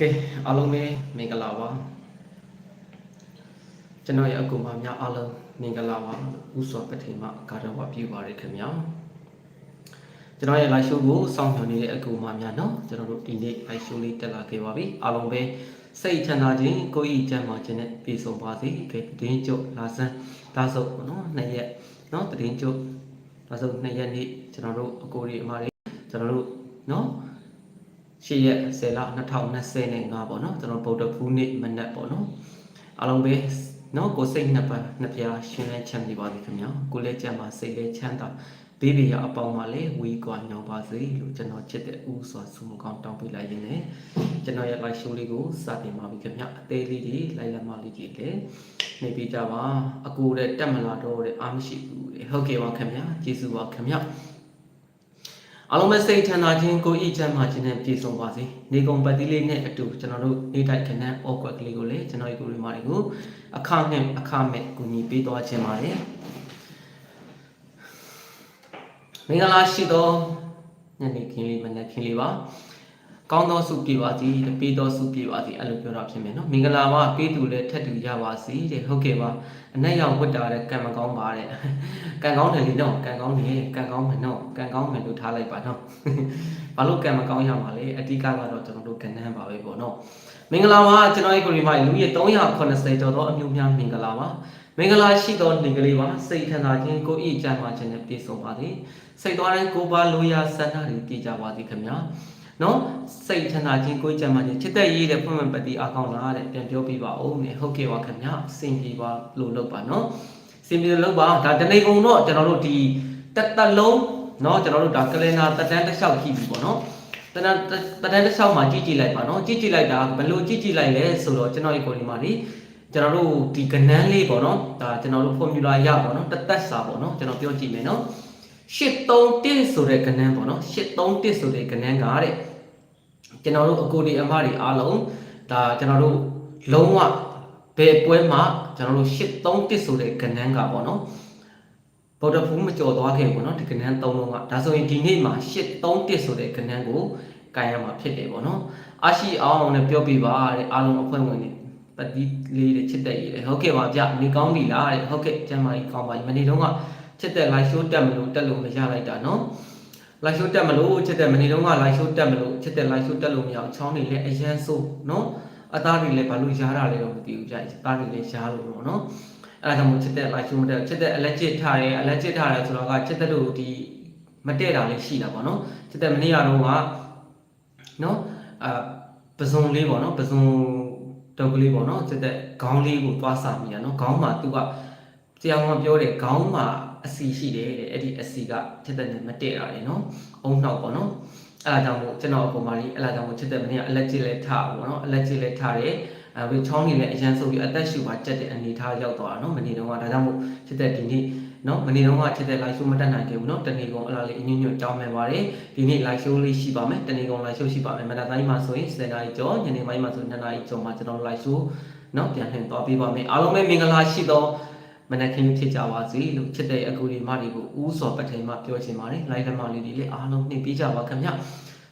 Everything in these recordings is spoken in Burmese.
ကဲအားလုံးပဲမင်္ဂလာပါကျွန်တော်ရဲ့အကူအမများအားလုံးမင်္ဂလာပါဥစွာပထိမဂါရဝပြုပါရခင်ဗျာကျွန်တော်ရဲ့ live show ကိုစောင့်မျှော်နေတဲ့အကူအမများနော်ကျွန်တော်တို့ဒီနေ့ live show လေးတက်လာခဲ့ပါပြီအားလုံးပဲစိတ်ချမ်းသာခြင်းကိုယ်ဤကျမ်းမာခြင်းနဲ့ပြည့်စုံပါစေကဲတင်းကျုပ်လာစမ်းဒါဆိုနော်နှစ်ရက်နော်တင်းကျုပ်ဒါဆိုနှစ်ရက်နေ့ကျွန်တော်တို့အကိုဒီအမတွေကျွန်တော်တို့နော် 8ရက်10လ2025ပေါ့နော်ကျွန်တော်ဗုဒ္ဓဖူးနေ့မနက်ပေါ့နော်အားလုံးပဲနော်ကိုစိတ်နှစ်ပါးနှစ်ပြားရှင်လဲချမ်းမြေပါစေခင်ဗျာကိုလည်းကြံပါစိတ်လည်းချမ်းသာဘေးဘေးရအပေါင်းမှာလည်းဝီကွာညောင်ပါစေလို့ကျွန်တော်ချစ်တဲ့ဦးစွာဆုမကောင်းတောင်းပေးလိုက်ရင်းနဲ့ကျွန်တော်ရဲ့ live show လေးကိုစတင်ပါပြီခင်ဗျာအသေးလေးကြီးလိုက်လက်မလေးကြီးလည်းနေပြကြပါအကူတဲ့တက်မလာတော့တဲ့အားမရှိဘူးဟုတ်ကဲ့ပါခင်ဗျာကျေးဇူးပါခင်ဗျာ အားလုံးပဲစိတ်ချမ်းသာခြင်းကိုယ်ဤချမ်းသာခြင်းနဲ့ပြည့်စုံပါစေ။နေကုံပတ်တိလေးနဲ့အတူကျွန်တော်တို့နေတိုက်ခဏအော့ကွက်ကလေးကိုလည်းကျွန်တော်ဒီကိုရီမာတွေကိုအခနဲ့အခမဲ့ကူညီပေးသွားခြင်းပါတယ်။မင်္ဂလာရှိသောညနေခင်းလေးမနက်ခင်းလေးပါ။ ကောင်းသောစုပြပါစီတပေးသောစုပြပါစီအဲ့လိုပြောတာဖြစ်မယ်နော်။မင်္ဂလာပါပေးသူလည်းထက်တူရပါစီတဲ့ဟုတ်ကဲ့ပါ။အနက်ရောင်ဝတ်တာတဲ့ကံမကောင်းပါတဲ့။ကံကောင်းတယ်လीနော်ကံကောင်းတယ်ကံကောင်းမယ်နော်ကံကောင်းမယ်လို့ထားလိုက်ပါနော်။ဘာလို့ကံမကောင်းရမှာလဲအတိကကတော့ကျွန်တော်တို့ကံနှမ်းပါပဲပေါ့နော်။မင်္ဂလာပါကျွန်တော်ရဲ့ကိုရီမိုင်လူကြီး380ကျော်သောအမျိုးများမင်္ဂလာပါ။မင်္ဂလာရှိသောနေကလေးပါစိတ်ထန်သာခြင်းကိုယ်ဤကြမ်းပါခြင်းနဲ့ပြည့်စုံပါသည်။စိတ်သွားတိုင်းကိုယ်ပါလိုရာဆန္ဒတွေပြည့်ကြပါသည်ခင်ဗျာ။ နော်စိတ်ချမ်းသာခြင်းကိုယ်ကြမ်းမှခြင်းချစ်သက်ရေးတဲ့ဖွင့်မှန်ပတိအားကောင်းလားတဲ့ပြန်ပြောပြပါဦးနဲ့ဟုတ်ကဲ့ပါခင်ဗျာစင်ပြေပါလို့လုပ်ပါနော်စင်ပြေလို့ပါဒါတနေကုန်တော့ကျွန်တော်တို့ဒီတက်တက်လုံးနော်ကျွန်တော်တို့ဒါကလင်နာတက်တန်းတစ်လျှောက်ကြည့်ပြီပေါ့နော်တနပတ်တန်းတစ်လျှောက်မှာကြည့်ကြည့်လိုက်ပါနော်ကြည့်ကြည့်လိုက်တာဘယ်လိုကြည့်ကြည့်လိုက်လဲဆိုတော့ကျွန်တော်ရဲ့ကိုဒီမှာဒီကျွန်တော်တို့ဒီကဏန်းလေးပေါ့နော်ဒါကျွန်တော်တို့ formula ရပေါ့နော်တသက်စာပေါ့နော်ကျွန်တော်ပြောကြည့်မယ်နော်831ဆိုတဲ့ကဏန်းပေါ့နော်831ဆိုတဲ့ကဏန်းကတဲ့ ကျွန်တော်တို့အကိုဒီအမတွေအားလုံးဒါကျွန်တော်တို့လုံးဝဘယ်ပွဲမှာကျွန်တော်တို့831ဆိုတဲ့ကဏ္ဍကပေါ့နော်ဗုဒ္ဓဖူးမကြော်သွားခဲ့ဘူးเนาะဒီကဏ္ဍ၃လုံးကဒါဆိုရင်ဒီနေ့မှာ831ဆိုတဲ့ကဏ္ဍကိုကန်ရမှာဖြစ်တယ်ပေါ့နော်အရှိအောင်နဲ့ပြောပြပါတဲ့အားလုံးအဖွဲ့ဝင်တွေပတိလေးတွေချစ်တဲ့ရေးတယ်ဟုတ်ကဲ့ပါဗျနေကောင်းပြီလားတဲ့ဟုတ်ကဲ့ကျမ်းမာကြီးကောင်းပါပြီမနေ့တုန်းကချစ်တဲ့ live show တက်မလို့တက်လို့မရလိုက်တာ နော် live show တက်မလို့ချစ်တဲ့မနေ့တုန်းက live show တက်မလို့ချစ်တဲ့ live show တက်လို့မရအောင်ချောင်းတွေလည်းအရန်ဆိုးနော်အသားတွေလည်းဘာလို့ရားတာလဲတော့မသိဘူးကြာအသားတွေလည်းရားလို့ပေါ့နော်အဲ့ဒါကြောင့်မို့ချစ်တဲ့ live show မတက်ချစ်တဲ့အလက်ချစ်ထားတယ်အလက်ချစ်ထားတယ်ဆိုတော့ကချစ်တဲ့တို့ဒီမတည့်တာလေးရှိတာပေါ့နော်ချစ်တဲ့မနေ့ကတော့ကနော်အာပဇွန်လေးပေါ့နော်ပဇွန်တုပ်ကလေးပေါ့နော်ချစ်တဲ့ခေါင်းလေးကိုသွားစာမိတာနော်ခေါင်းမှာသူကတရားမှပြောတယ်ခေါင်းမှာ အစီရှိတယ်တဲ့အဲ့ဒီအစီကထက်သက်နဲ့မတည့်တာလေနော်အုံနှောက်ပေါ့နော်အဲ့ဒါကြောင့်မို့ကျွန်တော်အပေါ်မှာဒီအဲ့ဒါကြောင့်မို့ထက်သက်မနေ့ကအလက်ကျစ်လဲထားပေါ့နော်အလက်ကျစ်လဲထားတယ်အဲဝေချောင်းနေလည်းအရန်ဆိုပြီးအသက်ရှူပါကြက်တဲ့အနေထားရောက်သွားတာနော်မနေ့တော့ကဒါကြောင့်မို့ထက်သက်ဒီနေ့နော်မနေ့တော့ကချက်တဲ့ live show မတက်နိုင်ခဲ့ဘူးနော်တနေ့ကုန်အလားလေးအညွန့်ညွန့်ကြောင်းမယ်ပါတယ်ဒီနေ့ live show လေးရှိပါမယ်တနေ့ကုန် live show ရှိပါမယ်မနက်တိုင်းမှာဆိုရင်7:00နာရီကျော်ညနေပိုင်းမှာဆို2:00နာရီကျော်မှာကျွန်တော် live show နော်ပြန်ထင်သွားပေးပါမယ်အားလုံးပဲမင်္ဂလာရှိသော မနက်ခင်းဖြစ်ကြပါစေလို့ချစ်တဲ့အကူဒီမတွေကိုဦးစော်ပထမပြောချင်ပါတယ် live ဓမ္မလေးတွေလည်းအားလုံးနှိပ်ပေးကြပါခင်ဗျ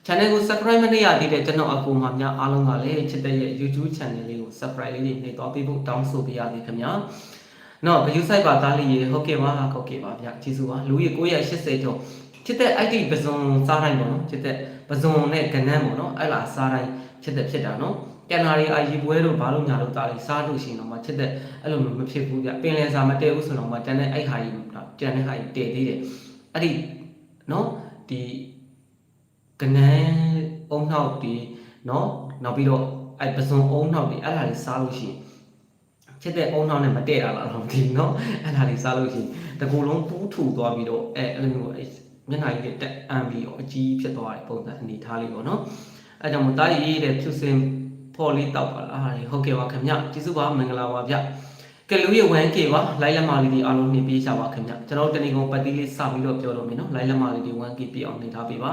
channel ကို subscribe မလုပ်ရသေးတဲ့ကျွန်တော်အကူမများအားလုံးကလည်းချစ်တဲ့ရဲ့ YouTube channel လေးကို subscribe လေးနှိပ်သွားပေးဖို့တောင်းဆိုပေးရသေးခင်ဗျာ။နော် view site ပါသားလေးရေဟုတ်ကဲ့ပါဟုတ်ကဲ့ပါဗျာကျေးဇူးပါလူကြီး980ကျော်ချစ်တဲ့ IT ပဇွန်စားတိုင်းပေါ့နော်ချစ်တဲ့ပဇွန်နဲ့ကနန်းပေါ့နော်အဲ့လားစားတိုင်းချစ်တဲ့ဖြစ်တာနော် ကျန်တာတွေအာရီပွဲတို့ဘာလို့ညာလို့တားလေးစားလို့ရှိရင်တော့မှချစ်တဲ့အဲ့လိုမျိုးမဖြစ်ဘူးဗျပင်လယ်စာမတည့်ဘူးဆိုတော့မှကျန်တဲ့အဲ့ဟာကြီးကျန်တဲ့ဟာကြီးတည်သေးတယ်အဲ့ဒီနော်ဒီကနန်းအုံနှောက်ဒီနော်နောက်ပြီးတော့အဲ့ပဇွန်အုံနှောက်ဒီအဲ့ဒါလေးစားလို့ရှိရင်ချစ်တဲ့အုံနှောက်နဲ့မတည့်တာလားတော့မသိဘူးနော်အဲ့ဒါလေးစားလို့ရှိရင်တကူလုံးပူးထူသွားပြီးတော့အဲ့အဲ့လိုမျိုးအဲ့မျက်နှာကြီးတက်အံပြီးတော့အကြီးဖြစ်သွားတဲ့ပုံစံအနေထားလေးပေါ့နော်အဲ့ကြောင့်မသားရည်တဲ့ဖြူစင် ဖော်လေးတောက်ပါလားဟာဟုတ်ကဲ့ပါခင်ဗျကျေးဇူးပါမင်္ဂလာပါဗျကလူရဲ့ 1K ပါလိုက်လက်မလေးဒီအားလုံးနေပေးချပါခင်ဗျကျွန်တော်တနေ့ကုန်ပတ်တိလေးစပြီးတော့ပြောလို့မင်းနော်လိုက်လက်မလေးဒီ 1K ပြည့်အောင်နေထားပေးပါ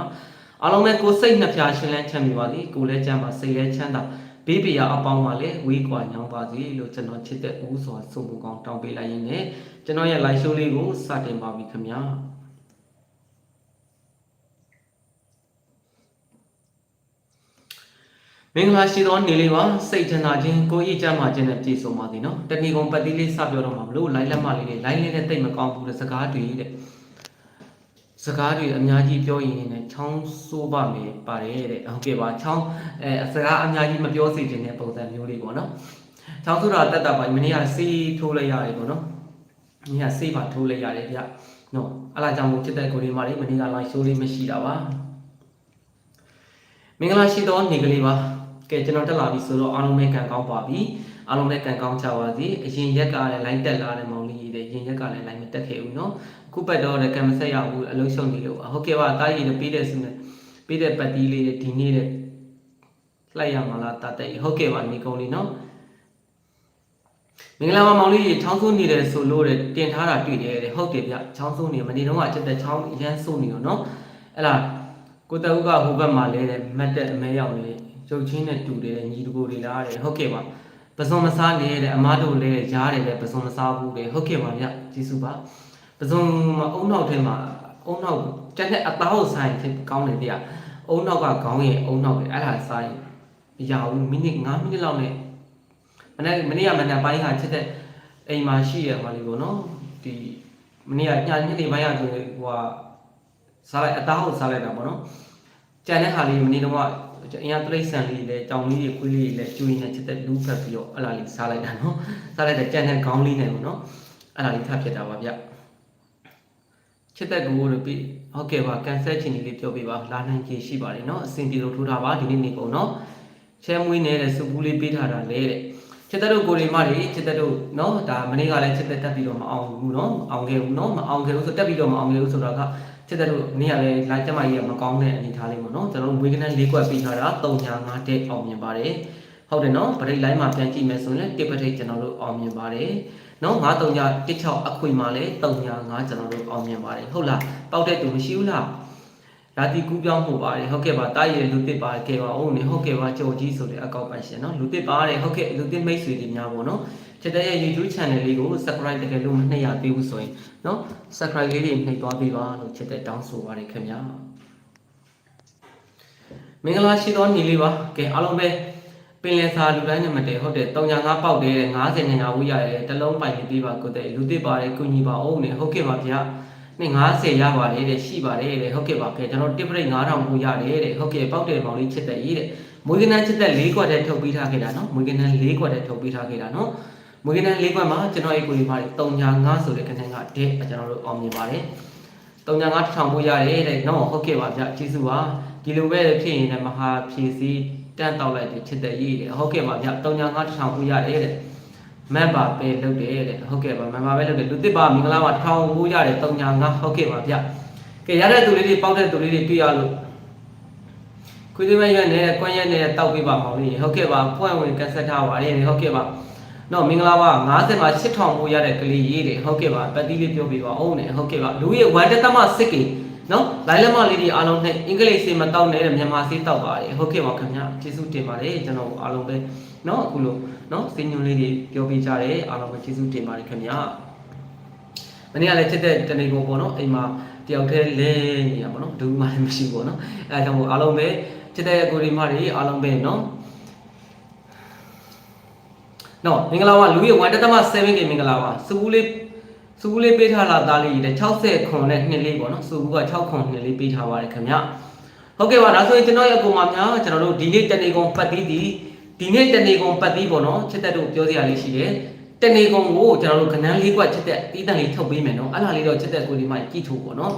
အားလုံးပဲကိုစိတ်နှစ်ဖြာရှင်းလန်းချမ်းမြေပါသည်ကိုလည်းချမ်းပါစိတ်လည်းချမ်းသာဘေးပရာအပေါင်းပါလေဝေးကွာညောင်းပါစေလို့ကျွန်တော်ချစ်တဲ့ဦးစွာစုံမှုကောင်းတောင်းပေးလိုက်ရင်းနဲ့ကျွန်တော်ရဲ့ live show လေးကိုစတင်ပါပြီခင်ဗျာ မမင်္ဂလာရှိသောနေ့လေးပါစိတ်ချမ်းသာခြင်းကိုယ်ဤကျမ်းမာခြင်းနဲ့ပြည့်စုံပါစေနော်တဏီကုံပတ်တိလေးစပြောတော့မှာမလို့လိုင်းလက်မလေးလေးလိုင်းလေးနဲ့တိတ်မကောင်းဘူးတဲ့စကားတွေတဲ့စကားတွေအများကြီးပြောရင်လည်းချောင်းဆိုးပါမယ်ပါတယ်တဲ့ဟုတ်ကဲ့ပါချောင်းအဲစကားအများကြီးမပြောစေချင်တဲ့ပုံစံမျိုးလေးပေါ့နော်ချောင်းဆိုတာတက်တာပါမနေ့ကစီးထိုးလိုက်ရတယ်ပေါ့နော်မနေ့ကစေးပါထိုးလိုက်ရတယ်ဗျနော်အဲ့ဒါကြောင့်မို့ချစ်တဲ့ကိုရီမာလေးမနေ့ကလိုင်းရှိုးလေးမရှိတာပါမင်္ဂလာရှိသောနေ့ကလေးပါ ကဲကျွန်တော်တက်လာပြီဆိုတော့အားလုံးပဲကံကောင်းပါပြီအားလုံးပဲကံကောင်းကြပါစေအရင်ရက်ကလည်း line တက်လာတဲ့မောင်လေးတွေရင်ရက်ကလည်း line မတက်ခဲ့ဘူးเนาะအခုပတ်တော့လည်းကံမဆက်ရဘူးအလုံးရှုံနေလို့ဟုတ်ကဲ့ပါတားရည်လည်းပေးတဲ့ဆုနဲ့ပေးတဲ့ပတ်တီးလေးတွေဒီနေ့တဲ့လိုက်ရမှာလားတာတက်ဟုတ်ကဲ့ပါနေကုန်လေးเนาะမင်္ဂလာပါမောင်လေးချောင်းဆိုးနေတယ်ဆိုလို့တဲ့တင်ထားတာတွေ့တယ်တဲ့ဟုတ်တယ်ဗျချောင်းဆိုးနေမနေ့တုန်းကချက်တဲ့ချောင်းရမ်းဆိုးနေတော့เนาะအဲ့လားကိုတအုပ်ကဟိုဘက်မှာလဲတဲ့မတ်တဲ့အမဲရောက်နေ ရုပ်ချင်းနဲ့တူတယ်ညီတကိုတွေလားတဲ့ဟုတ်ကဲ့ပါပစုံမစားနေတဲ့အမားတို့လဲရားတယ်လေပစုံမစားဘူးတဲ့ဟုတ်ကဲ့ပါဗျကျေးဇူးပါပစုံမအုံနောက်ထဲမှာအုံနောက်တက်တဲ့အသားကိုဆိုင်ဖြစ်ကောင်းတယ်ဗျအုံနောက်ကခေါင်းရဲ့အုံနောက်ပဲအဲ့ဒါဆိုင်မရဘူးမိနစ်9မိနစ်လောက်နဲ့မနေ့မနေ့ကမနေ့ပိုင်းကချက်တဲ့အိမ်မှာရှိရမှာလေးပေါ့နော်ဒီမနေ့ကညညနေပိုင်းကဆိုဟိုကစားလိုက်အသားကိုစားလိုက်တာပေါ့နော်ကြံတဲ့ဟာလေးမနေ့တော့ အင်အားတိရစ္ဆာန်လေးလည်းကြောင်လေးတွေခွေးလေးတွေလည်းကျွေးနေချက်တဲ့လူးဖက်ပြီးတော့အဲ့လာလေးစားလိုက်တာနော်စားလိုက်တဲ့ကြံတဲ့ခေါင်းလေးနဲ့ပေါ့နော်အဲ့လာလေးထပ်ဖြစ်တာပါဗျချက်တဲ့ကိုလို့ပြီးဟုတ်ကဲ့ပါကန်ဆယ်ချင်လေးပြောပြပါလာနိုင်ကြီးရှိပါတယ်နော်အဆင်ပြေလို့ထိုးထားပါဒီနေ့နေကုန်နော်ချဲမွေးနေတဲ့စုပူးလေးပေးထားတာလေတဲ့ချက်တဲ့တို့ကိုရီမတွေချက်တဲ့တို့နော်ဒါမနေ့ကလည်းချက်တဲ့တက်ပြီးတော့မအောင်ဘူးနော်အောင်ခဲ့ဘူးနော်မအောင်ခဲ့ဘူးဆိုတက်ပြီးတော့မအောင်ခဲ့ဘူးဆိုတော့က ချက်တဲ့တို့နေ့ကလည်းလာကြမကြီးကမကောင်းတဲ့အနေထားလေးပေါ့နော်ကျွန်တော်တို့ဝေကနန်၄ကွက်ပေးထားတာ3ညာ5တဲ့အောင်မြင်ပါတယ်ဟုတ်တယ်နော်ပရိတ်လိုင်းမှာပြန်ကြည့်မယ်ဆိုရင်တစ်ပထိတ်ကျွန်တော်တို့အောင်မြင်ပါတယ်နော်9 3ညာ16အခွေမှာလည်း3ညာ5ကျွန်တော်တို့အောင်မြင်ပါတယ်ဟုတ်လားပေါက်တဲ့သူမရှိဘူးလားရာတီကူးပြောင်းမှုပါတယ်ဟုတ်ကဲ့ပါတားရည်လူတစ်ပါတယ်ကဲပါဦးနေဟုတ်ကဲ့ပါကြော်ကြီးဆိုတဲ့အကောက်ပိုင်ရှင်နော်လူတစ်ပါတယ်ဟုတ်ကဲ့လူတစ်မိတ်ဆွေတွေများပေါ့နော် ချက်တဲ့ရဲ့ YouTube channel လေးကို subscribe တကယ်လို့မနှိပ်ရသေးဘူးဆိုရင်နော် subscribe လေးတွေနှိပ်သွားပေးပါလို့ချက်တဲ့တောင်းဆိုပါတယ်ခင်ဗျာမင်္ဂလာရှိသောညီလေးပါကဲအားလုံးပဲပင်လယ်စာလူတိုင်းနဲ့မတည်ဟုတ်တယ်305ပေါက်တယ်90နေရာဝေးရတယ်တလုံးပိုင်လေးပေးပါကိုတဲ့လူတစ်ပါတယ်ကုညီပါအောင်နေဟုတ်ကဲ့ပါဗျာနေ90ရပါတယ်တဲ့ရှိပါတယ်တဲ့ဟုတ်ကဲ့ပါကဲကျွန်တော်တစ်ပရိတ်9000ကိုရတယ်တဲ့ဟုတ်ကဲ့ပေါက်တယ်ပေါင်လေးချက်တဲ့ရေးတဲ့မွေးကနန်းချက်တဲ့၄ခွက်တည်းထုတ်ပေးထားခဲ့တာနော်မွေးကနန်း၄ခွက်တည်းထုတ်ပေးထားခဲ့တာနော် မွေးကနန်း၄ခွက်မှာကျွန်တော်ရဲ့ကိုယ်လေးပါတယ်305ဆိုတဲ့ကနန်းကတဲ့ကျွန်တော်တို့အောင်မြင်ပါတယ်305ထောင်ဖို့ရတယ်တဲ့နော်ဟုတ်ကဲ့ပါဗျကျေးဇူးပါဒီလိုပဲဖြစ်ရင်လည်းမဟာဖြည့်စည်းတန်းတောက်လိုက်တဲ့ချက်တဲ့ရေးတဲ့ဟုတ်ကဲ့ပါဗျ305ထောင်ဖို့ရတယ်တဲ့မန်ပါပဲလုပ်တယ်တဲ့ဟုတ်ကဲ့ပါမန်ပါပဲလုပ်တယ်လူတစ်ပါမင်္ဂလာပါထောင်ဖို့ရတယ်305ဟုတ်ကဲ့ပါဗျကဲရတဲ့သူလေးတွေပေါက်တဲ့သူလေးတွေတွေ့ရလို့ခွေးသွေးမရွက်နေတဲ့ကွမ်းရက်နေတဲ့တောက်ပေးပါမောင်လေးဟုတ်ကဲ့ပါပွင့်ဝင်ကက်ဆက်ထားပါလေဟုတ်ကဲ့ပါ နော်မင်္ဂလာပါ90မှာ8000မိုးရတဲ့ကလေးရေးတယ်ဟုတ်ကဲ့ပါပတ်တိလေးပြောပြပါအောင်နဲ့ဟုတ်ကဲ့ပါလူရဲ့ဝမ်တက်သမစစ်ကေနော်လိုင်းလက်မလေးတွေအားလုံးနဲ့အင်္ဂလိပ်စေမတောက်နေတဲ့မြန်မာစေးတောက်ပါတယ်ဟုတ်ကဲ့ပါခင်ဗျာကျေးဇူးတင်ပါတယ်ကျွန်တော်အားလုံးပဲနော်အခုလိုနော်စင်ညွန်လေးတွေပြောပြကြတယ်အားလုံးပဲကျေးဇူးတင်ပါတယ်ခင်ဗျာမနေ့ကလည်းချက်တဲ့တနေကုန်ပေါ့နော်အိမ်မှာတယောက်တည်းလဲနေရပါတော့ဘူးမှလည်းမရှိဘူးပေါ့နော်အဲဒါကြောင့်မို့အားလုံးပဲချက်တဲ့ကိုရီမတွေအားလုံးပဲနော် နော်မင်္ဂလာပါလူရ1.7 k မင်္ဂလာပါစပူးလေးစပူးလေးပေးထားလာသားလေးတဲ့60ခွန်နဲ့နှစ်လေးပေါ့နော်စပူးက6ခွန်နှစ်လေးပေးထားပါတယ်ခင်ဗျဟုတ်ကဲ့ပါဒါဆိုရင်ကျွန်တော်ရဲ့အကူမများကျွန်တော်တို့ဒီနေ့တနေကုန်ပတ်ပြီးဒီဒီနေ့တနေကုန်ပတ်ပြီးပေါ့နော်ချက်တဲ့တို့ပြောစရာလေးရှိတယ်တနေကုန်ကိုကျွန်တော်တို့ကနန်းလေးကွက်ချက်တဲ့တီးတန်လေးထုတ်ပေးမယ်နော်အဲ့လားလေးတော့ချက်တဲ့ကိုဒီမှာကြည့်ထုတ်ပေါ့နော်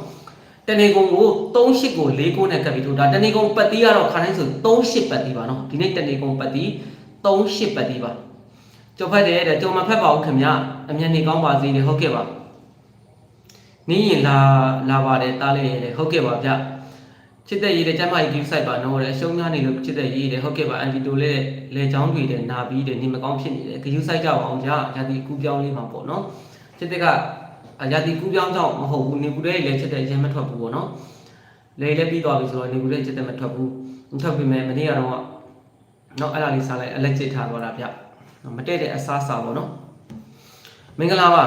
တနေကုန်ကို38ကို4ကိုနဲ့ကပ်ပြီးထုတ်တာတနေကုန်ပတ်တီးကတော့ခါတိုင်းဆို38ပတ်တီးပါနော်ဒီနေ့တနေကုန်ပတ်တီး38ပတ်တီးပါ ကြုံဖက်တယ်တဲ့ကြုံမဖက်ပါဘူးခင်ဗျအမျက်နေကောင်းပါစေတယ်ဟုတ်ကဲ့ပါနင်းရင်လာလာပါတယ်တားလေးရတယ်ဟုတ်ကဲ့ပါဗျချစ်တဲ့ရေးတဲ့ကျမကြီး give site ပါနော်တဲ့အရှုံးများနေလို့ချစ်တဲ့ရေးတယ်ဟုတ်ကဲ့ပါအန်တီတိုလည်းလေချောင်းတွေတဲ့နာပြီးတဲ့နေမကောင်းဖြစ်နေတယ် give site ကြောက်အောင်ကြာရာဒီကူပြောင်းလေးမှာပေါ့နော်ချစ်တဲ့ကရာဒီကူပြောင်းကြောင့်မဟုတ်ဘူးနေကူတဲ့လည်းချစ်တဲ့ရင်မထွက်ဘူးပေါ့နော်လေလည်းပြီးသွားပြီဆိုတော့နေကူတဲ့ချစ်တဲ့မထွက်ဘူးမထွက်ပြီမဲ့မနေ့ကတော့နော်အဲ့ဒါလေးစားလိုက်အလက်ကျစ်ထားသွားတာဗျ မတည့်တဲ့အစားစားပေါ့နော်မင်္ဂလာပါ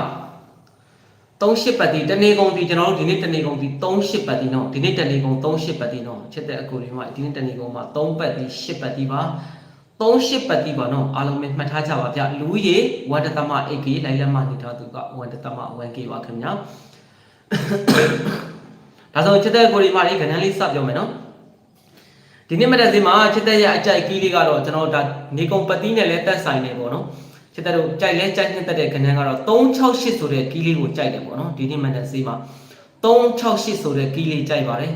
38ပတ်တီတနေကုန်တီကျွန်တော်တို့ဒီနေ့တနေကုန်တီ38ပတ်တီနော်ဒီနေ့တနေကုန်38ပတ်တီနော်ချက်တဲ့အကူလေးမှာဒီနေ့တနေကုန်မှာ3ပတ်တီ10ပတ်တီပါ38ပတ်တိပါနော်အားလုံးပဲမှတ်ထားကြပါဗျလူရေ 1.8k လိုက်လက်မနေထားသူက 1.1k ပါခင်ဗျာဒါဆိုချစ်တဲ့ကိုဒီမာလေးခဏလေးစပြောမယ်နော် ဒီနေ့မတက်စီမှာချစ်တဲ့ရဲ့အကြိုက်ကီးလေးကတော့ကျွန်တော်ဒါနေကုံပတ်တိနဲ့လည်းတက်ဆိုင်နေပေါ့နော်ချစ်တဲ့တို့ကြိုက်လဲကြိုက်နှစ်တက်တဲ့ခဏကတော့368ဆိုတဲ့ကီးလေးကိုကြိုက်တယ်ပေါ့နော်ဒီနေ့မတက်စီမှာ368ဆိုတဲ့ကီးလေးကြိုက်ပါတယ်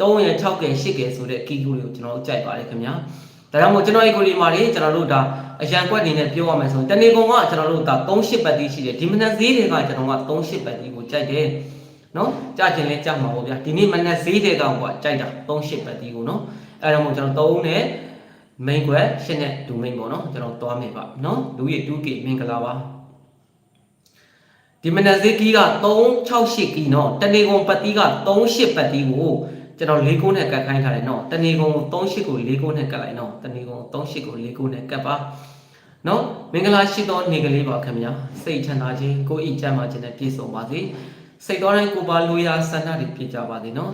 3ရယ်6ကယ်8ကယ်ဆိုတဲ့ကီးကိုကျွန်တော်တို့ကြိုက်ပါတယ်ခင်ဗျာဒါကြောင့်မို့ကျွန်တော်ဒီကိုဒီမာလေးကျွန်တော်တို့ဒါအရန်ကွက်အနေနဲ့ပြောရမယ်ဆိုရင်တနေကုံကကျွန်တော်တို့ဒါ38ပတ်တိရှိတယ်ဒီမနက်ဈေးတွေကကျွန်တော်က38ပတ်တိကိုကြိုက်တယ်နော်ကြကျင်လဲကြမှာပေါ့ဗျာဒီနေ့မနက်ဈေးတွေကကွာကြိုက်တာ38ပတ်တိကိုနော် အဲ့ဒါမို့ကျွန်တော်3နဲ့ main ကွက်ရှင်းတဲ့ domain ပေါ့နော်ကျွန်တော်သွားမယ်ပါနော်လူရည် 2k မင်္ဂလာပါဒီမနက်ဈေးကီးက368ကီးနော်တနေကုံပတ်တိက38ပတ်တိကိုကျွန်တော်၄ကုန်းနဲ့ကတ်ခိုင်းထားတယ်နော်တနေကုံ38ကို၄ကုန်းနဲ့ကတ်လိုက်နော်တနေကုံ38ကို၄ကုန်းနဲ့ကတ်ပါနော်မင်္ဂလာရှိသောနေကလေးပါခင်ဗျာစိတ်ချမ်းသာခြင်းကိုယ်ဤချမ်းသာခြင်းနဲ့ပြည့်စုံပါစေစိတ်တော်တိုင်းကိုပါလိုရာဆန္ဒတွေပြည့်ကြပါစေနော်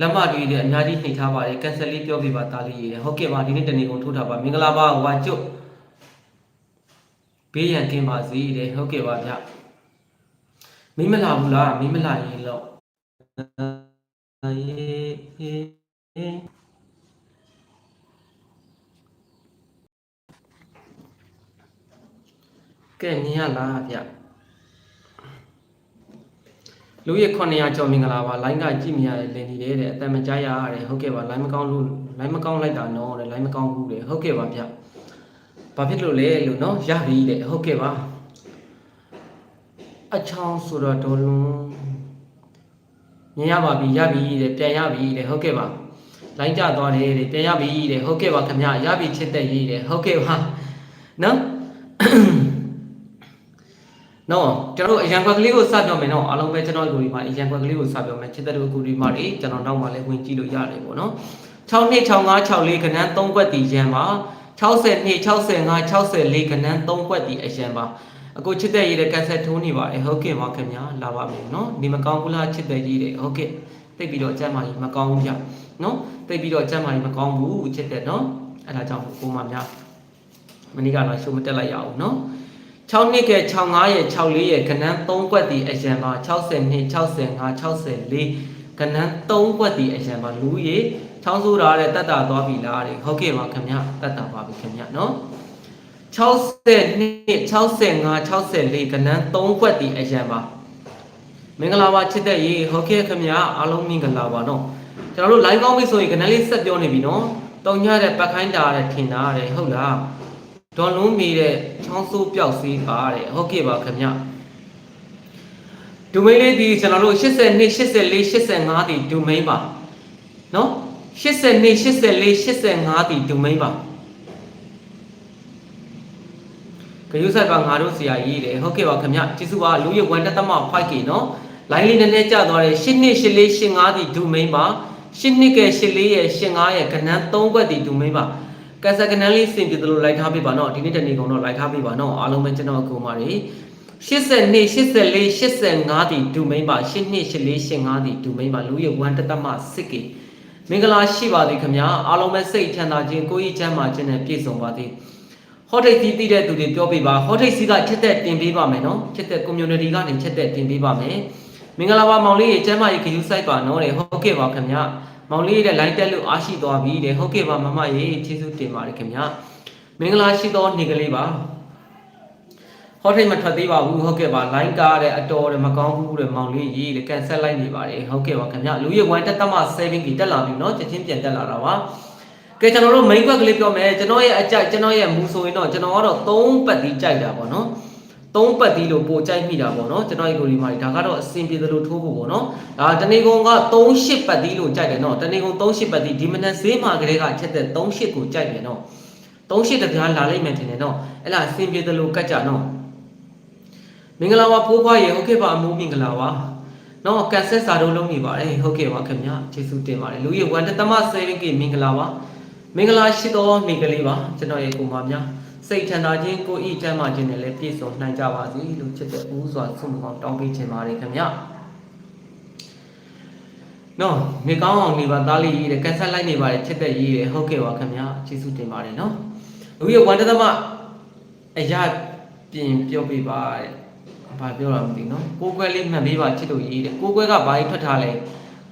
လက်မတွေလည်းအများကြီးနှိပ်ထားပါတယ်ကန်ဆယ်လေးပြောပြပါတားလေးရေဟုတ်ကဲ့ပါဒီနေ့တနေကုံထိုးထားပါမင်္ဂလာပါဝါကျွတ်ဘေးရန်ကင်းပါစေတဲ့ဟုတ်ကဲ့ပါဗျမင်းမလာဘူးလားမင်းမလာရင်တော့ရေကဲမြင်ရလားဗျ လူရ900ကျော်မင်္ဂလာပါလိုင်းကကြည့်မြရတယ်လင်းနေတယ်တဲ့အတန်မကြားရရတယ်ဟုတ်ကဲ့ပါလိုင်းမကောင်းလို့လိုင်းမကောင်းလိုက်တာနော်တဲ့လိုင်းမကောင်းဘူးတဲ့ဟုတ်ကဲ့ပါဗျဘာဖြစ်လို့လဲလို့နော်ရပြီတဲ့ဟုတ်ကဲ့ပါအချောင်းဆိုတော့ဒေါ်လွန်မြင်ရပါပြီရပြီတဲ့ပြန်ရပြီတဲ့ဟုတ်ကဲ့ပါလိုင်းကြသွားတယ်တဲ့ပြန်ရပြီတဲ့ဟုတ်ကဲ့ပါခင်ဗျရပြီချစ်တဲ့ရေးတဲ့ဟုတ်ကဲ့ပါနော် နော်ကျွန်တော်တို့အရန်ခွက်ကလေးကိုစပြောမယ်နော်အားလုံးပဲကျွန်တော်တို့ဒီမှာအရန်ခွက်ကလေးကိုစပြောမယ်ချစ်တဲ့တို့အကူဒီမှာတွေကျွန်တော်နောက်မှလည်းဝင်ကြည့်လို့ရတယ်ပေါ့နော်6နှစ်65 64ခဏန်း3ခွက်တီရန်ပါ60နှစ်65 64ခဏန်း3ခွက်တီအရန်ပါအခုချစ်တဲ့ရေးတဲ့ကန်ဆက်ထိုးနေပါတယ်ဟုတ်ကဲ့ပါခင်ဗျာလာပါမယ်နော်နေမကောင်းဘူးလားချစ်တဲ့ရေးတဲ့ဟုတ်ကဲ့တိတ်ပြီးတော့ကျမ်းမာကြီးမကောင်းဘူးဗျနော်တိတ်ပြီးတော့ကျမ်းမာကြီးမကောင်းဘူးချစ်တဲ့နော်အဲ့ဒါကြောင့်ကိုမများမနေ့ကလာရှိုးမတက်လိုက်ရအောင်နော် 6နှစ်က65ရဲ့64ရဲ့ကဏ္ဍ3ကွက်တီအရန်ပါ60နှစ်65 64ကဏ္ဍ3ကွက်တီအရန်ပါလူရေချောင်းဆိုးတာတဲ့တတ်တာသွားပြီလားတဲ့ဟုတ်ကဲ့ပါခင်ဗျတတ်တာပါပြီခင်ဗျနော်60နှစ်65 64ကဏ္ဍ3ကွက်တီအရန်ပါမင်္ဂလာပါချစ်တဲ့ရေဟုတ်ကဲ့ခင်ဗျအားလုံးမင်္ဂလာပါနော်ကျွန်တော်တို့ line ကောင်းပြီဆိုရင်ကဏ္ဍလေးဆက်ပြောနေပြီနော်တုံညတဲ့ပတ်ခိုင်းတာတဲ့ထင်တာတဲ့ဟုတ်လား ဒေါ်လုံးမီတဲ့ချောင်းဆိုးပြောက်စီးပါတဲ့ဟုတ်ကဲ့ပါခင်ဗျဒိုမိန်းလေးဒီကျွန်တော်တို့80နှစ်84 85ဒီဒိုမိန်းပါနော်80နှစ်84 85ဒီဒိုမိန်းပါကယူဆိုင်ပါငါတို့ဆရာကြီးတယ်ဟုတ်ကဲ့ပါခင်ဗျကျေးဇူးပါလူရ1တက်သမ 5K နော်လိုင်းလေးနည်းနည်းကျသွားတယ်8နှစ်84 85ဒီဒိုမိန်းပါ8နှစ်က84ရဲ့85ရဲ့ကဏ္ဍ3ခွက်ဒီဒိုမိန်းပါ ကက်ဆယ်ကနန်းလေးစင်ပြသလိုလိုက်ထားပေးပါနော်ဒီနေ့တနေ့ကုန်တော့လိုက်ထားပေးပါနော်အားလုံးပဲကျွန်တော်ကိုမာတွေ80နှစ်84 85ဒီဒူမိန်ပါ8နှစ်84 85ဒီဒူမိန်ပါလူရ1တသမ6ကေမင်္ဂလာရှိပါသည်ခင်ဗျာအားလုံးပဲစိတ်ချမ်းသာခြင်းကိုယ်ဤချမ်းသာခြင်းနဲ့ပြည့်စုံပါသည်ဟော့ထိတ်စီတည်တဲ့သူတွေပြောပြပါဟော့ထိတ်စီကချက်သက်တင်ပေးပါမယ်နော်ချက်သက် community ကနေချက်သက်တင်ပေးပါမယ်မင်္ဂလာပါမောင်လေးရေကျမ်းမာရေးခရူးဆိုင်ပါနော်တဲ့ဟုတ်ကဲ့ပါခင်ဗျာ မောင်လေးရဲ့ line တက်လို့အားရှိသွားပြီတဲ့ဟုတ်ကဲ့ပါမမရေကျေးဇူးတင်ပါတယ်ခင်ဗျာမင်္ဂလာရှိသောနေ့ကလေးပါဟောထိတ်မထွက်သေးပါဘူးဟုတ်ကဲ့ပါ line ကားတဲ့အတော်တဲ့မကောင်းဘူးတဲ့မောင်လေးရေးလေကန်ဆက်လိုက်နေပါတယ်ဟုတ်ကဲ့ပါခင်ဗျာလူရ1တက်တက်မ7ကြီးတက်လာပြီเนาะချက်ချင်းပြန်တက်လာတာပါကဲကျွန်တော်တို့ main quest ကလေးပြောမယ်ကျွန်တော်ရဲ့အကြိုက်ကျွန်တော်ရဲ့မူဆိုရင်တော့ကျွန်တော်ကတော့3ပတ်တီးကြိုက်တာပေါ့နော် သုံးပတ်သီးလို့ပိုကြိုက်မိတာပေါ့နော်ကျွန်တော်ဒီကိုဒီမှာဒါကတော့အဆင်ပြေသလိုထိုးဖို့ပေါ့နော်ဒါတနေကုန်က38ပတ်သီးလို့ကြိုက်တယ်နော်တနေကုန်38ပတ်သီးဒီမနက်ဈေးမှာကလေးကချက်တဲ့38ကိုကြိုက်တယ်နော်38တပြားလာလိုက်မယ်ထင်တယ်နော်အဲ့လားအဆင်ပြေသလိုကတ်ကြနော်မင်္ဂလာပါဖိုးဖွားရေဟုတ်ကဲ့ပါအမိုးမင်္ဂလာပါနော်ကန်ဆက်စာတို့လုံးနေပါတယ်ဟုတ်ကဲ့ပါခင်ဗျာကျေးဇူးတင်ပါတယ်လူကြီး1တသမ 7K မင်္ဂလာပါမင်္ဂလာရှိသောနေ့ကလေးပါကျွန်တော်ရေကိုပါများ စိတ်ထန်သာခြင်းကိုဤချမ်းသာခြင်းနဲ့လည်းပြည့်စုံနိုင်ကြပါစေလို့ချစ်တဲ့ဦးစွာဆုမကောင်းတောင်းပေးခြင်းပါတယ်ခင်ဗျနော်နေကောင်းအောင်နေပါသားလေးရေးတယ်ကန်ဆက်လိုက်နေပါတယ်ချစ်တဲ့ရေးတယ်ဟုတ်ကဲ့ပါခင်ဗျကျေးဇူးတင်ပါတယ်နော်လူကြီးဝန္တသမအရာပြင်ပြောပြပါတဲ့ဘာပြောတာမသိနော်ကိုကွဲလေးမှန်ပေးပါချစ်တို့ရေးတဲ့ကိုကွဲကဘာကြီးထွက်ထားလဲ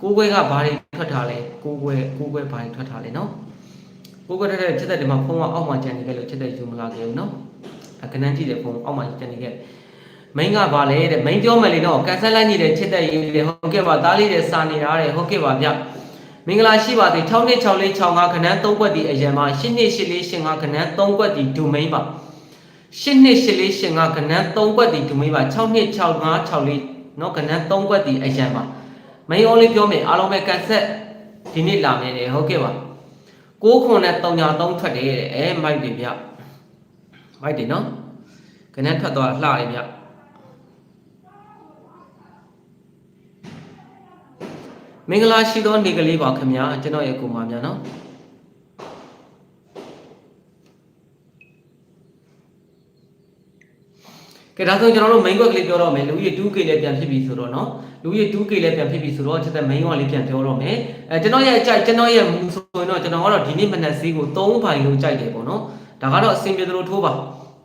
ကိုကွဲကဘာကြီးထွက်ထားလဲကိုကွဲကိုကွဲဘာကြီးထွက်ထားလဲနော် ကိုကွဲထွက်တဲ့ချစ်တဲ့ဒီမှာဖုန်းကအောက်မှာကျန်နေခဲ့လို့ချစ်တဲ့ယူမလာခဲ့ဘူးနော်အခဏန်းကြည့်တဲ့ဖုန်းအောက်မှာကျန်နေခဲ့မိန်းကဘာလဲတဲ့မိန်းပြောမယ်လေနော်ကန်ဆယ်လိုက်နေတဲ့ချစ်တဲ့ရေးတဲ့ဟုတ်ကဲ့ပါသားလေးတဲ့စာနေတာတဲ့ဟုတ်ကဲ့ပါဗျမင်္ဂလာရှိပါသည်6နှစ်6လေး65ခဏန်း3ကွက်ဒီအရန်မှာ8နှစ်8လေး85ခဏန်း3ကွက်ဒီဒူမိန်းပါ ရှစ်နှစ်ရှစ်လေးရှစ်ငါကနန်း၃ကွက်တီဒူမိပါ6နှစ်6 5 6လေးเนาะကနန်း၃ကွက်တီအရန်ပါမိန်အောလေးပြောမယ်အားလုံးပဲကန်ဆက်ဒီနေ့လာမယ်တယ်ဟုတ်ကဲ့ပါ ကိုခွန်နဲ့3ည3ထွက်တယ်တဲ့အဲမိုက်တယ်ဗျမိုက်တယ်နော်ခနဲ့ထွက်သွားလှတယ်ဗျမင်္ဂလာရှိသောနေ့ကလေးပါခင်ဗျာကျွန်တော်ရဲ့ကိုမာများနော် ကဲဒါဆိုကျွန်တော်တို့ main quest ကလေးပြောတော့မယ်လူကြီး 2k လည်းပြန်ဖြစ်ပြီဆိုတော့เนาะလူကြီး 2k လည်းပြန်ဖြစ်ပြီဆိုတော့ချက်တဲ့ main ကလေးပြန်ပြောတော့မယ်အဲကျွန်တော်ရဲ့အကြိုက်ကျွန်တော်ရဲ့မူဆိုရင်တော့ကျွန်တော်ကတော့ဒီနေ့မနက်ဈေးကို3ဘိုင်လို့ကြိုက်တယ်ပေါ့เนาะဒါကတော့အဆင်ပြေသလိုထိုးပါ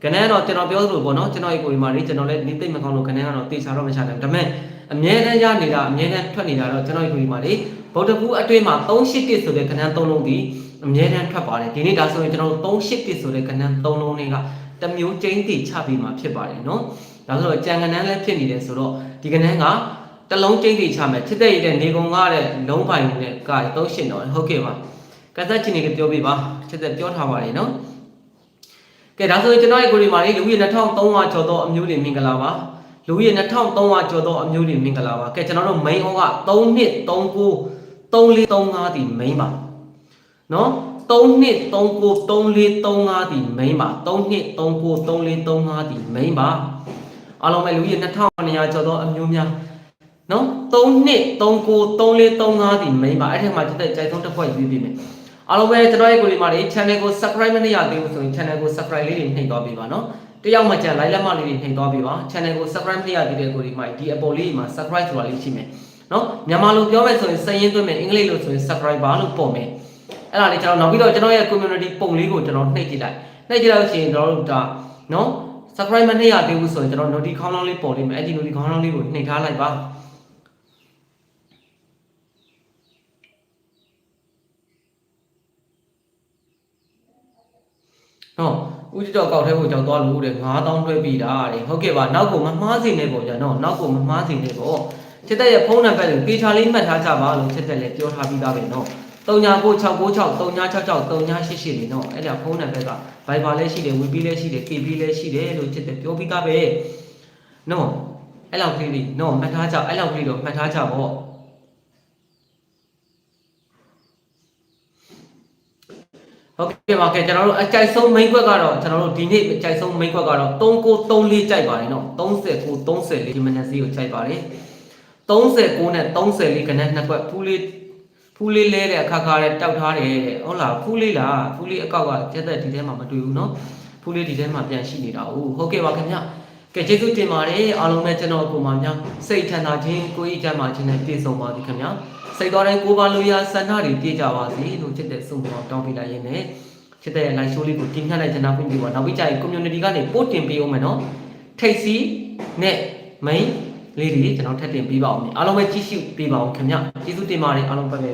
ကနန်းတော့ကျွန်တော်ပြောသလိုပေါ့เนาะကျွန်တော်ရဲ့ကိုဒီမှာလေးကျွန်တော်လည်းနေသိမ့်မကောင်းလို့ကနန်းကတော့တေချာတော့မချနိုင်ဘူးဒါပေမဲ့အမြဲတမ်းရနေတာအမြဲတမ်းထွက်နေတာတော့ကျွန်တော်ရဲ့ကိုဒီမှာလေးဗုဒ္ဓဘူးအတွင်းမှာ381ဆိုတဲ့ကနန်း3လုံးဒီအမြဲတမ်းထွက်ပါတယ်ဒီနေ့ဒါဆိုရင်ကျွန်တော်တို့381ဆိုတဲ့ကနန်း3လုံးလေးက တမျိုးကျင်းတည်ချပြီးမှဖြစ်ပါတယ်နော်ဒါဆိုတော့ကြံကနန်းလည်းဖြစ်နေတယ်ဆိုတော့ဒီကနန်းကတလုံးကျင်းတည်ချမယ်ချစ်တဲ့ရတဲ့နေကုံကတဲ့လုံးပိုင်နဲ့ကတုံးရှင်းတော့ဟုတ်ကဲ့ပါကသက်ချင်နေကပြောပြပါချစ်တဲ့ပြောထားပါတယ်နော်ကဲဒါဆိုရင်ကျွန်တော်ရဲ့ကိုရီမာလေးလူကြီး2300ကျော်သောအမျိုးတွေမင်္ဂလာပါလူကြီး2300ကျော်သောအမျိုးတွေမင်္ဂလာပါကဲကျွန်တော်တို့ main on က3 2 3 9 3 4 3 5ဒီ main ပါနော် 3နှစ်39 3435ဒီ main ပါ3နှစ်39 3435ဒီ main ပါအားလုံးပဲလူကြီး2200ကျော်သောအမျိုးများနော်3နှစ်39 3435ဒီ main ပါအဲ့ထက်မှာတက်တဲ့ကြိုက်ဆုံးတစ်ဖွဲ့ရွေးပြီးမယ်အားလုံးပဲကျွန်တော်ရဲ့ကိုဒီမှာလေး channel ကို subscribe မလုပ်ရသေးဘူးဆိုရင် channel ကို subscribe လေးတွေနှိပ်သွားပေးပါနော်တယောက်မှကြံ like လက်မလေးတွေနှိပ်သွားပေးပါ channel ကို subscribe မလုပ်ရသေးတဲ့ကိုဒီမှာဒီအပေါ်လေးမှာ subscribe ဆိုတာလေးရှိမယ်နော်မြန်မာလိုပြောမယ်ဆိုရင်စရင်သွင်းမယ်အင်္ဂလိပ်လိုဆိုရင် subscriber လို့ပုံမယ် အဲ့ဒါလေးကျွန်တော်နောက်ပြီးတော့ကျွန်တော်ရဲ့ community ပုံလေးကိုကျွန်တော်နှိပ်ကြည့်လိုက်နှိပ်ကြည့်လို့ရှိရင်ကျွန်တော်တို့ဒါနော် subscribe မနှိပ်ရသေးဘူးဆိုရင်ကျွန်တော် notification ခေါင်းလောင်းလေးပေါ်လိမ့်မယ်အဲ့ဒီ notification ခေါင်းလောင်းလေးကိုနှိပ်ထားလိုက်ပါနော်ဦးကျော်ကောက်ထဲကိုကြောက်သွားလို့တဲ့9000တွဲပြီးတာတဲ့ဟုတ်ကဲ့ပါနောက်ကိုမမှားစီနေပေါ့ကြာနော်နောက်ကိုမမှားစီနေပေါ့ချစ်တဲ့ရဲ့ဖုန်းနံပါတ်ကိုပေချာလေးမှတ်ထားကြပါလို့ချစ်တဲ့လည်းပြောထားပြီးသားပဲနော် 399696 3966 3988နေနော်အဲ့ဒါဖုန်းနံပါတ်က Viber လည်းရှိတယ် WeB လည်းရှိတယ် KB လည်းရှိတယ်လို့ချစ်တဲ့ပြောပြီးသားပဲနော်အဲ့လောက်ကလေးလေးနော်မှတ်ထားကြအဲ့လောက်ကလေးတော့မှတ်ထားကြပေါ့ဟုတ်ကဲ့ပါကဲကျွန်တော်တို့အကြိုက်ဆုံး main ကွက်ကတော့ကျွန်တော်တို့ဒီနေ့အကြိုက်ဆုံး main ကွက်ကတော့3934ကြိုက်ပါတယ်နော်39 34ဒီမနက်စီကိုကြိုက်ပါတယ်39နဲ့34ကနက်နှစ်ကွက်ဖူးလေး ဖူးလေးလဲတဲ့အခါခါတဲ့တောက်ထားတယ်တဲ့ဟုတ်လားဖူးလေးလားဖူးလေးအကောက်ကကျက်သက်ဒီထဲမှာမတွေ့ဘူးနော်ဖူးလေးဒီထဲမှာပြန်ရှိနေတာဟုတ်ဟုတ်ကဲ့ပါခင်ဗျကဲကျေးဇူးတင်ပါတယ်အားလုံးပဲကျွန်တော်ကိုမှများစိတ်ထန်တာချင်းကိုယ်ဤကြမ်းမှာခြင်းနဲ့ပြည့်စုံပါသည်ခင်ဗျစိတ်တော်တိုင်းကိုပါလူရဆန္ဒတွေပြည့်ကြပါစေလို့ချစ်တဲ့ဆုမတောင်းပေးလိုက်ရင်းနဲ့ချစ်တဲ့ live show လေးကိုတင်ပြလိုက်ချင်တာပြင်ပြီးပါနောက်ပြီးကြရင် community ကနေပို့တင်ပေးအောင်မယ်နော်ထိတ်စီနဲ့ main လေးတွေကျွန်တော်ထပ်တင်ပေးပါအောင်အားလုံးပဲကြည့်ရှုပေးပါအောင်ခင်ဗျကျေးဇူးတင်ပါတယ်အားလုံးပဲပဲ